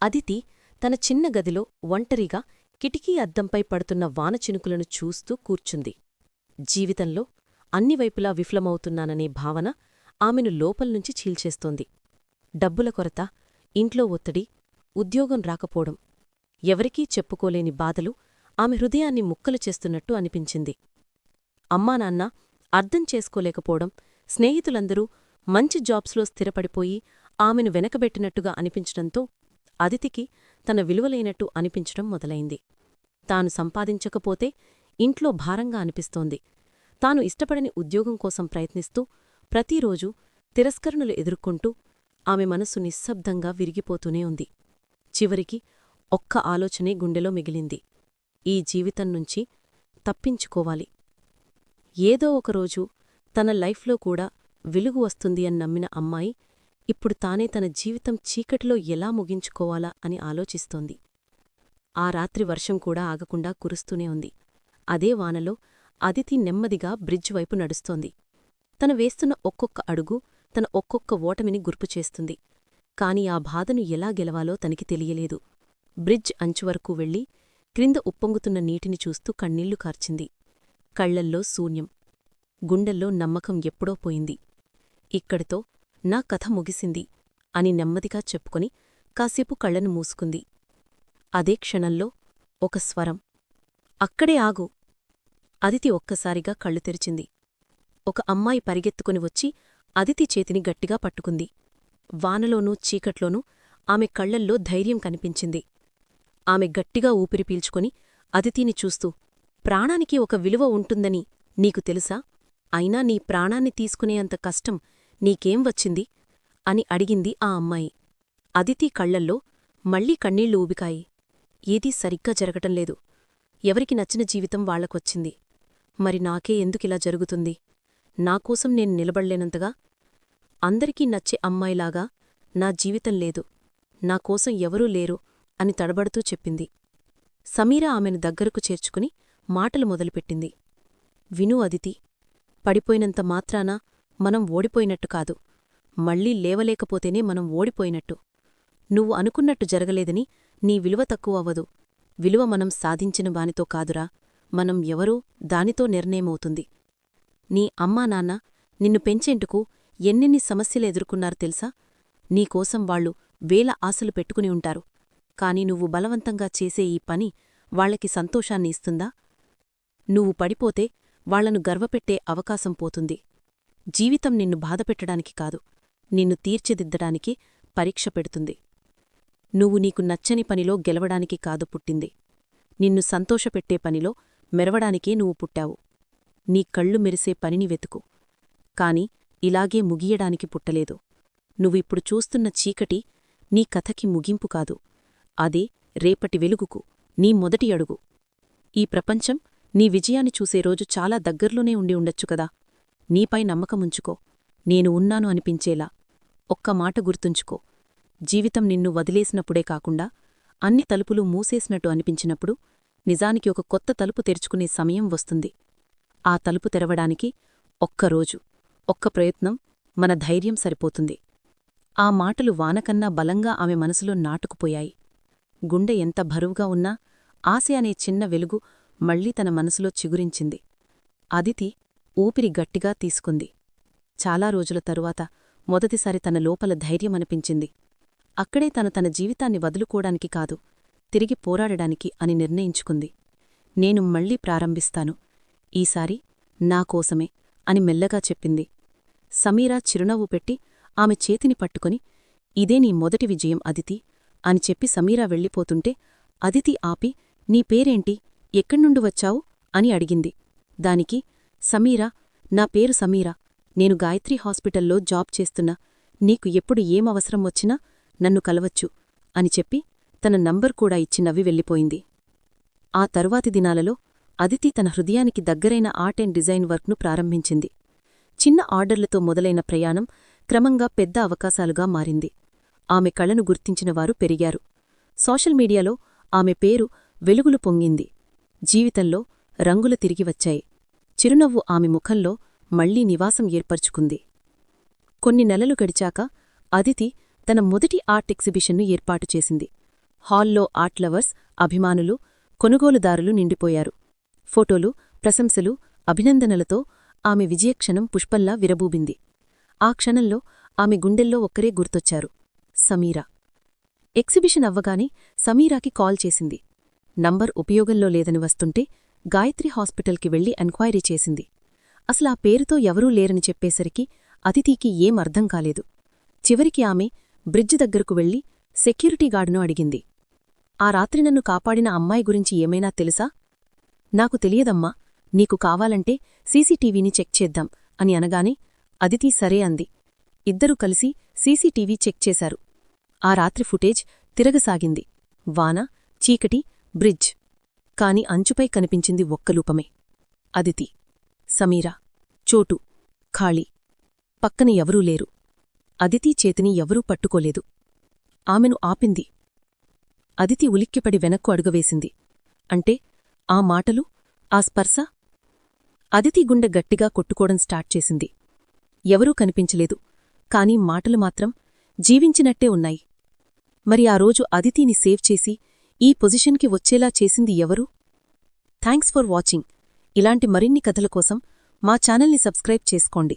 అదితి తన చిన్న గదిలో ఒంటరిగా కిటికీ అద్దంపై పడుతున్న వానచినుకులను చూస్తూ కూర్చుంది. జీవితంలో అన్ని వైపులా విఫలమవుతున్నాననే భావన ఆమెను లోపల్నుంచి చీల్చేస్తోంది. డబ్బుల కొరత ఇంట్లో ఒత్తిడి ఉద్యోగం రాకపోవడం ఎవరికీ చెప్పుకోలేని బాధలు ఆమె హృదయాన్ని ముక్కలు చేస్తున్నట్టు అనిపించింది. అమ్మానాన్న అర్థం చేసుకోలేకపోవడం స్నేహితులందరూ మంచి జాబ్స్లో స్థిరపడిపోయి ఆమెను వెనకబెట్టినట్టుగా అనిపించడంతో అదితికి తన విలువలేనట్టు అనిపించడం మొదలైంది. తాను సంపాదించకపోతే ఇంట్లో భారంగా అనిపిస్తోంది. తాను ఇష్టపడని ఉద్యోగం కోసం ప్రయత్నిస్తూ ప్రతిరోజూ తిరస్కరణలు ఎదుర్కొంటూ ఆమె మనస్సు నిశ్శబ్దంగా విరిగిపోతూనే ఉంది. చివరికి ఒక్క ఆలోచనే గుండెలో మిగిలింది. ఈ జీవితం నుంచి తప్పించుకోవాలి. ఏదో ఒకరోజు తన లైఫ్లో కూడా వెలుగు వస్తుంది అని నమ్మిన అమ్మాయి ఇప్పుడు తానే తన జీవితం చీకటిలో ఎలా ముగించుకోవాలా అని ఆలోచిస్తోంది. ఆ రాత్రి వర్షం కూడా ఆగకుండా కురుస్తూనే ఉంది. అదే వానలో అదితి నెమ్మదిగా బ్రిడ్జ్ వైపు నడుస్తోంది. తన వేస్తున్న ఒక్కొక్క అడుగు తన ఒక్కొక్క ఓటమిని గుర్పుచేస్తుంది కాని ఆ బాధను ఎలా గెలవాలో తనకి తెలియలేదు. బ్రిడ్జ్ అంచువరకు వెళ్ళి క్రింద ఉప్పొంగుతున్న నీటిని చూస్తూ కన్నీళ్ళు కార్చింది. కళ్ళల్లో శూన్యం. గుండెల్లో నమ్మకం ఎప్పుడో పోయింది. ఇక్కడితో నా కథ ముగిసింది అని నెమ్మదిగా చెప్పుకొని కాసేపు కళ్ళను మూసుకుంది. అదే క్షణంలో ఒక స్వరం. అక్కడే ఆగు. అదితి ఒక్కసారిగా కళ్ళు తెరిచింది. ఒక అమ్మాయి పరిగెత్తుకుని వచ్చి అదితి చేతిని గట్టిగా పట్టుకుంది. వానలోనూ చీకట్లోనూ ఆమె కళ్ళల్లో ధైర్యం కనిపించింది. ఆమె గట్టిగా ఊపిరి పీల్చుకొని అదితిని చూస్తూ ప్రాణానికి ఒక విలువ ఉంటుందని నీకు తెలుసా? అయినా నీ ప్రాణాన్ని తీసుకునేంత కష్టం నీకేం వచ్చింది? అని అడిగింది ఆ అమ్మాయి. అదితి కళ్ళల్లో మళ్ళీ కన్నీళ్ళు ఊబికాయి. ఏదీ సరిగ్గా జరగటంలేదు ఎవరికి నచ్చిన జీవితం వాళ్ళకొచ్చింది మరి నాకే ఎందుకిలా జరుగుతుంది? నాకోసం నేను నిలబడలేనంతగా? అందరికీ నచ్చే అమ్మాయిలాగా నా జీవితం లేదు. నాకోసం ఎవరూ లేరు అని తడబడుతూ చెప్పింది. సమీర ఆమెను దగ్గరకు చేర్చుకుని మాటలు మొదలుపెట్టింది. విను అదితి పడిపోయినంత మాత్రాన మనం ఓడిపోయినట్టు కాదు. మళ్ళీ లేవలేకపోతేనే మనం ఓడిపోయినట్టు. నువ్వు అనుకున్నట్టు జరగలేదని నీ విలువ తక్కువ అవ్వదు. విలువ మనం సాధించిన వానితో కాదురా. మనం ఎవరో దానితో నిర్ణయమవుతుంది. నీ అమ్మా నాన్న నిన్ను పెంచేంటుకు ఎన్నెన్ని సమస్యలు ఎదుర్కొన్నారు తెలుసా? నీకోసం వాళ్ళు వేల ఆశలు పెట్టుకుని ఉంటారు. కాని నువ్వు బలవంతంగా చేసే ఈ పని వాళ్ళకి సంతోషాన్ని ఇస్తుందా? నువ్వు పడిపోతే వాళ్ళను గర్వపెట్టే అవకాశం పోతుంది. జీవితం నిన్ను బాధపెట్టడానికి కాదు నిన్ను తీర్చిదిద్దడానికి పరీక్ష పెడుతుంది. నువ్వు నీకు నచ్చని పనిలో గెలవడానికి కాదు పుట్టింది. నిన్ను సంతోషపెట్టే పనిలో మెరవడానికే నువ్వు పుట్టావు. నీ కళ్ళు మెరిసే పనిని వెతుకు. కాని ఇలాగే ముగియడానికి పుట్టలేదు. నువ్విప్పుడు చూస్తున్న చీకటి నీ కథకి ముగింపు కాదు. అదే రేపటి వెలుగుకు నీ మొదటి అడుగు. ఈ ప్రపంచం నీ విజయాన్ని చూసే రోజు చాలా దగ్గర్లోనే ఉండి ఉండొచ్చు కదా? నీపై నమ్మకముంచుకో. నేను ఉన్నాను అనిపించేలా ఒక్క మాట గుర్తుంచుకో. జీవితం నిన్ను వదిలేసినప్పుడే కాకుండా అన్ని తలుపులు మూసేసినట్టు అనిపించినప్పుడు నిజానికి ఒక కొత్త తలుపు తెరుచుకునే సమయం వస్తుంది. ఆ తలుపు తెరవడానికి ఒక్కరోజు ఒక్క ప్రయత్నం మన ధైర్యం సరిపోతుంది. ఆ మాటలు వానకన్నా బలంగా ఆమె మనసులో నాటుకుపోయాయి. గుండె ఎంత బరువుగా ఉన్నా ఆశ అనే చిన్న వెలుగు మళ్ళీ తన మనసులో చిగురించింది. అదితి ఊపిరి గట్టిగా తీసుకుంది. చాలా రోజుల తరువాత మొదటిసారి తన లోపల ధైర్యమనిపించింది. అక్కడే తను తన జీవితాన్ని వదులుకోవడానికి కాదు తిరిగి పోరాడడానికి అని నిర్ణయించుకుంది. నేను మళ్ళీ ప్రారంభిస్తాను. ఈసారి నా కోసమే అని మెల్లగా చెప్పింది. సమీరా చిరునవ్వు పెట్టి ఆమె చేతిని పట్టుకుని ఇదే నీ మొదటి విజయం అదితి అని చెప్పి సమీరా వెళ్ళిపోతుంటే అదితి ఆపి నీ పేరేంటి? ఎక్కడ్నుండి వచ్చావు? అని అడిగింది. దానికి సమీరా నా పేరు సమీరా. నేను గాయత్రి హాస్పిటల్లో జాబ్ చేస్తున్నా. నీకు ఎప్పుడు ఏం అవసరం వచ్చినా నన్ను కలవచ్చు అని చెప్పి తన నంబర్ కూడా ఇచ్చి నవ్వి వెళ్ళిపోయింది. ఆ తరువాతి దినాలలో అదితి తన హృదయానికి దగ్గరైన ఆర్ట్ అండ్ డిజైన్ వర్క్ను ప్రారంభించింది. చిన్న ఆర్డర్లతో మొదలైన ప్రయాణం క్రమంగా పెద్ద అవకాశాలుగా మారింది. ఆమె కళను గుర్తించినవారు పెరిగారు. సోషల్ మీడియాలో ఆమె పేరు వెలుగులు పొంగింది. జీవితంలో రంగులు తిరిగి వచ్చాయి. చిరునవ్వు ఆమె ముఖంలో మళ్ళీ నివాసం ఏర్పరుచుకుంది. కొన్ని నెలలు గడిచాక అదితి తన మొదటి ఆర్ట్ ఎగ్జిబిషన్ను ఏర్పాటు చేసింది. హాల్లో ఆర్ట్ లవర్స్ అభిమానులు కొనుగోలుదారులు నిండిపోయారు. ఫోటోలు ప్రశంసలు అభినందనలతో ఆమె విజయక్షణం పుష్పల్లా విరబూబింది. ఆ క్షణంలో ఆమె గుండెల్లో ఒక్కరే గుర్తొచ్చారు. సమీరా. ఎగ్జిబిషన్ అవ్వగానే సమీరాకి కాల్ చేసింది. నంబర్ ఉపయోగంలో లేదని వస్తుంటే గాయత్రి హాస్పిటల్కి వెళ్ళి ఎంక్వైరీ చేసింది. అసలా పేరుతో ఎవరూ లేరని చెప్పేసరికి అతిథికి ఏం అర్థం కాలేదు. చివరికి ఆమె బ్రిడ్జ్ దగ్గరకు వెళ్ళి సెక్యూరిటీ గార్డును అడిగింది. ఆ రాత్రి నన్ను కాపాడిన అమ్మాయి గురించి ఏమైనా తెలుసా? నాకు తెలియదమ్మా. నీకు కావాలంటే సీసీటీవీని చెక్ చేద్దాం అని అనగానే అదితి సరే అంది. ఇద్దరూ కలిసి సీసీటీవీ చెక్ చేశారు. ఆ రాత్రి ఫుటేజ్ తిరగసాగింది. వాన చీకటి బ్రిడ్జ్. కాని అంచుపై కనిపించింది ఒక్కలూపమే అదితి సమీరా చోటు ఖాళీ. పక్కన ఎవరూ లేరు. అదితి చేతిని ఎవరూ పట్టుకోలేదు. ఆమెను ఆపింది. అదితి ఉలిక్కిపడి వెనక్కు అడుగవేసింది. అంటే ఆ మాటలు ఆ స్పర్శ? అదితి గుండె గట్టిగా కొట్టుకోవడం స్టార్ట్ చేసింది. ఎవరూ కనిపించలేదు. కాని మాటలు మాత్రం జీవించినట్టే ఉన్నాయి. మరి ఆ రోజు అదితిని సేవ్ చేసి ఈ పొజిషన్కి వచ్చేలా చేసింది ఎవరు? Thanks for watching. ఇలాంటి మరిన్ని కథల కోసం మా ఛానల్ని సబ్స్క్రైబ్ చేసుకోండి.